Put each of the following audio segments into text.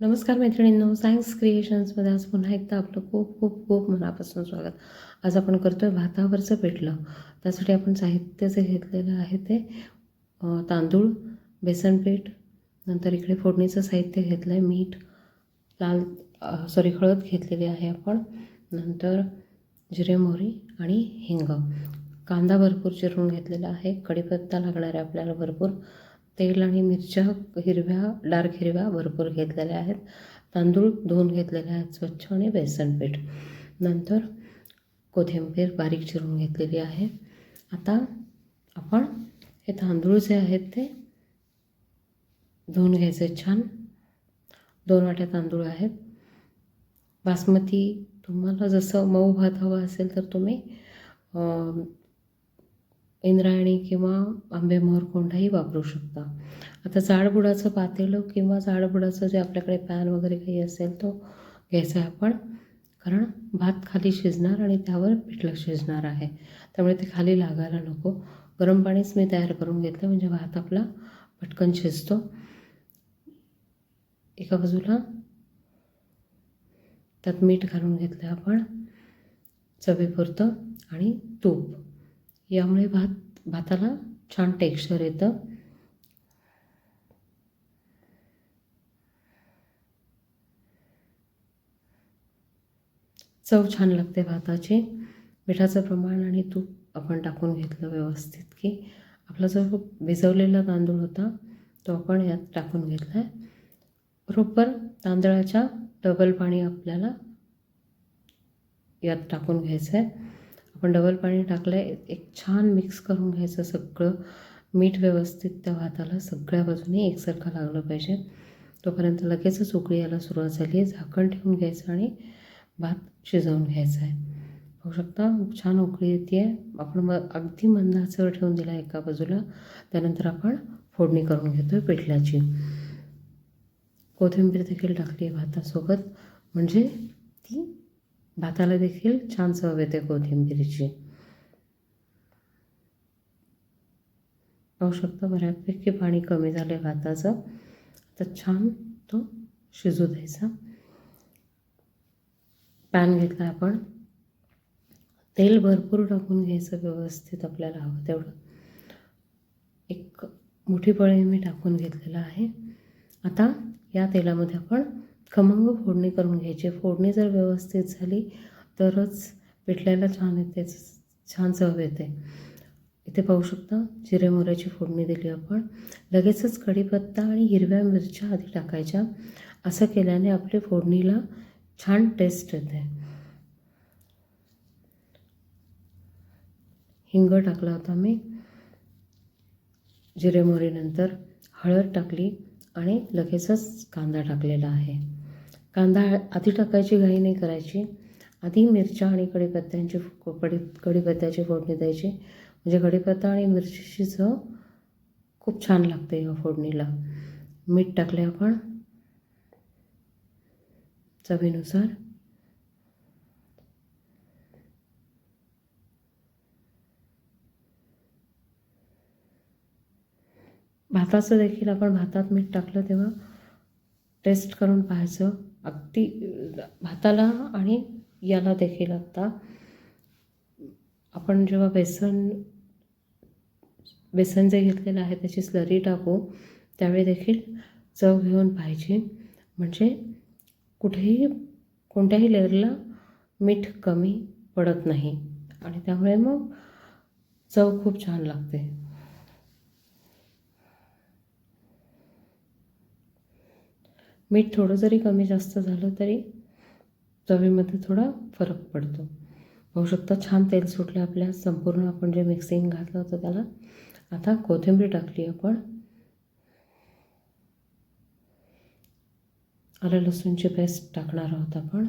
नमस्कार मैत्रिणींनो सायन्स क्रिएशन्समध्ये आज पुन्हा एकदा आपलं खूप खूप खूप मनापासून स्वागत. आज आपण करतो आहे भातावरचं पिठलं. त्यासाठी आपण साहित्य जे घेतलेलं आहे ते. तांदूळ बेसन पीठ नंतर इकडे फोडणीचं साहित्य घेतलं आहे मीठ लाल सॉरी हळद घेतलेली आहे आपण. नंतर जिरे मोहरी आणि हिंग. कांदा भरपूर चिरून घेतलेला आहे. कढीपत्ता लागणार आहे आपल्याला भरपूर. तेल आणि मिरच्या हिरव्या डार्क हिरव्या भरपूर घेतलेल्या आहेत. तांदूळ धुवून घेतलेले आहेत स्वच्छ आणि बेसन पीठ. नंतर कोथिंबीर बारीक चिरून घेतलेली आहे. आता आपण हे तांदूळ जे आहेत ते धुवून घ्यायचे छान. दोन वाट्या तांदूळ आहेत. बासमती तुम्हाला जसं मऊ भात हवा असेल तर तुम्ही इंद्रायणी किंवा आंबेमोहर कोंडाही वापरू शकता. आता जाडबुडाचं पातेलं किंवा जाडबुडाचं जे आपल्याकडे पॅन वगैरे काही असेल तो घ्यायचा आहे आपण. कारण भात खाली शिजणार आणि त्यावर पिठलं शिजणार आहे. त्यामुळे ते खाली लागायला नको. गरम पाणीच मी तयार करून घेतलं. म्हणजे भात आपला पटकन शिजतो. एका बाजूला त्यात मीठ घालून घेतलं आपण. चवेपुरतं आणि तूप. यामुळे भात भाताला छान टेक्स्चर येतं. चव छान लागते भाताची. मिठाचं प्रमाण आणि तूप आपण टाकून घेतलं व्यवस्थित की आपला जो भिजवलेला तांदूळ होता तो आपण यात टाकून घेतला आहे बरोबर तांदळाच्या डबल पाणी आपल्याला यात टाकून घ्यायचं आहे आपण डबल पाणी टाकलं आहे एक छान मिक्स करून घ्यायचं सगळं. मीठ व्यवस्थित त्या भाताला सगळ्या बाजूने एकसारखं लागलं पाहिजे. तोपर्यंत लगेचच उकळी यायला सुरुवात झाली आहे झाकण ठेवून घ्यायचं आणि भात शिजवून घ्यायचा आहे. पाहू शकता छान उकळी येते. आहे आपण मग अगदी मंद ठेवून दिला एका बाजूला. त्यानंतर आपण फोडणी करून घेतो आहे पिठल्याची. कोथिंबीर देखील टाकली आहे भातासोबत. म्हणजे ती भाताला देखील छान चव येते कोथिंबीरीची. पाहू शकता बऱ्यापैकी पाणी कमी झालं आहे भाताचं. तर छान तो शिजू द्यायचा. पॅन घेतला आपण. तेल भरपूर टाकून घ्यायचं व्यवस्थित आपल्याला हवं तेवढं. एक मोठी पळी मी टाकून घेतलेलं आहे. आता या तेलामध्ये आपण खमंग फोडणी करून घ्यायची. फोडणी जर व्यवस्थित झाली तरच पिठल्याला छान येते छान चव येते. इथे पाहू शकता जिरे मोऱ्याची फोडणी दिली आपण. लगेचच कढीपत्ता आणि हिरव्या मिरच्या आधी टाकायच्या. असं केल्याने आपली फोडणीला छान टेस्ट येते. हिंग टाकला होता मी. जिरे मोहरीनंतर हळद टाकली. आणि लगेचच कांदा टाकलेला आहे. कांदा आधी टाकायची घाई नाही करायची. आधी मिरच्या आणि कढीपत्त्यांची कढी कढीपत्त्याची फोडणी द्यायची. म्हणजे कढीपत्ता आणि मिरचीची चव खूप छान लागते या फोडणीला. मीठ टाकले आपण. चवीनुसार. भाताचं देखील आपण भातात मीठ टाकलं तेव्हा टेस्ट करून पाहायचं. अगदी भाताला आणि याला देखील आत्ता आपण जेव्हा बेसन बेसन जे घेतलेलं आहे त्याची स्लरी टाकू त्यावेळी देखील चव घेऊन पाहिजे म्हणजे कुठेही कोणत्याही लेअरला मीठ कमी पडत नाही. आणि त्यामुळे मग चव खूप छान लागते. मीठ थोडं जरी कमी जास्त झालं तरी चवीमध्ये थोडा फरक पडतो. पाहू शकता छान तेल सुटलं आपल्या संपूर्ण आपण जे मिक्सिंग घातलं होतं त्याला आता कोथिंबीर टाकली आपण. आलं लसूणची पेस्ट टाकणार आहोत आपण.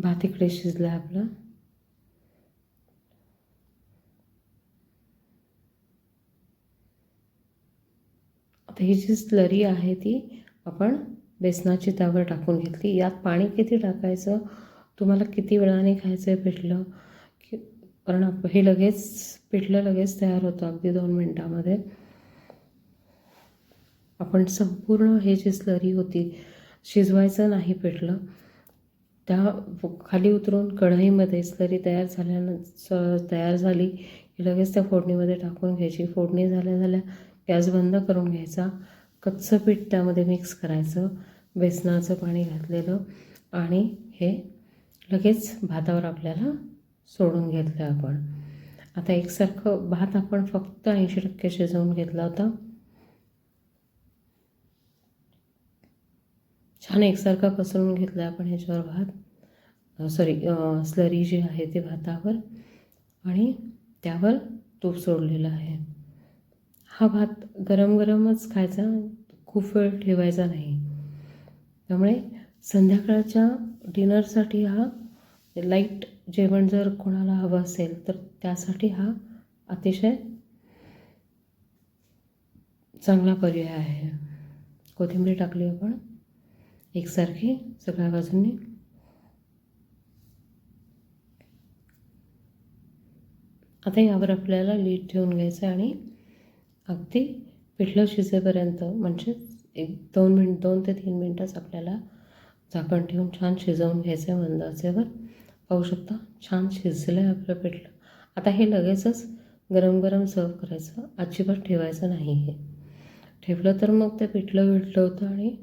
भात इकडे शिजला आपला. आता ही जी स्लरी आहे ती आपण बेसनाची त्यावर टाकून घेतली. यात पाणी किती टाकायचं? तुम्हाला किती वेळाने खायचं आहे पिठलं? की कारण आप- हे लगेच पिठलं लगेच तयार होतं अगदी दोन मिनटामध्ये. आपण संपूर्ण हे जी स्लरी होती शिजवायचं नाही पिठलं. त्या खाली उतरून कढईमध्ये स्लरी तयार झाल्यानं तयार झाली की लगेच त्या फोडणीमध्ये टाकून घ्यायची. फोडणी झाल्या झाल्या गॅस बंद करून घ्यायचा. कच्चं पीठ त्यामध्ये मिक्स करायचं. बेसनाचं पाणी घातलेलं आणि हे लगेच भातावर आपल्याला सोडून घेतलं आपण. आता एकसारखं भात आपण फक्त ऐंशी टक्के शिजवून घेतला होता. छान एकसारखा पसरून घेतला आपण ह्याच्यावर भात. सॉरी स्लरी जी आहे ती भातावर आणि त्यावर तूप सोडलेलं आहे. हा भात गरम गरमच खायचा खूप वेळ ठेवायचा नाही. त्यामुळे संध्याकाळच्या डिनरसाठी हा लाइट जेवण जर कोणाला हवं असेल तर त्यासाठी हा अतिशय चांगला पर्याय आहे. कोथिंबीर टाकली आपण. एकसारखी सगळ्या बाजूंनी. आता यावर आपल्याला लीड ठेवून घ्यायचं आणि अगदी पिठलं शिजेपर्यंत म्हणजे एक दोन मिनिट दोन ते तीन मिनटंच आपल्याला झाकण ठेवून छान शिजवून घ्यायचं आहे मंदाचेवर. पाहू शकता छान शिजलं आहे आपलं पिठलं. आता हे लगेचच गरम गरम सर्व करायचं. अजिबात ठेवायचं नाही हे. ठेवलं तर मग ते पिठलं विठलं होतं आणि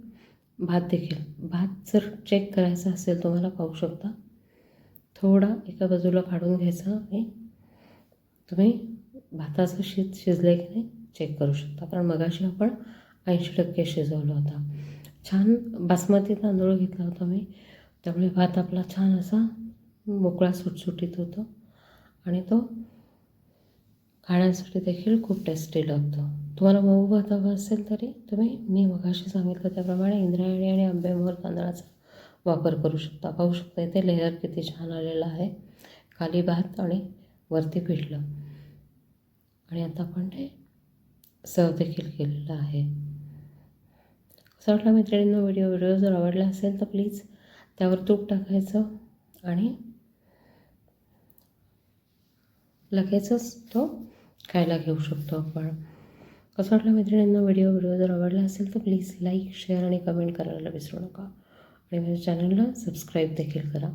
भात देखील. भात जर चेक करायचा असेल तुम्हाला पाहू शकता. थोडा एका बाजूला काढून घ्यायचा आणि तुम्ही भाताचं शीत शिजलं की नाही चेक करू शकता. कारण मगाशी आपण ऐंशी टक्के शिजवलं होता. छान बासमती तांदूळ घेतला होता मी. त्यामुळे भात आपला छान असा मोकळा सुटसुटीत होतो. आणि तो खाण्यासाठी देखील खूप टेस्टी लागतो. तुम्हाला मऊ भात हवा असेल तरी तुम्ही मी मगाशी सांगितलं त्याप्रमाणे इंद्रायणी आणि आंब्यामोहर तांदळाचा वापर करू शकता. पाहू शकता इथे लेअर किती छान आलेला आहे. खाली भात आणि वरती पिठलं. आणि आता आपण ते सर्व देखील केलेलं आहे. असं वाटलं मैत्रिणींना व्हिडिओ व्हिडिओ जर आवडला असेल तर प्लीज त्यावर तूप टाकायचं आणि लगेचच तो खायला घेऊ शकतो आपण. कसं वाटलं मैत्रिणींना व्हिडिओ व्हिडिओ जर आवडला असेल तर प्लीज लाईक शेअर आणि कमेंट करायला विसरू नका. आणि माझ्या चॅनलला सबस्क्राईब देखील करा.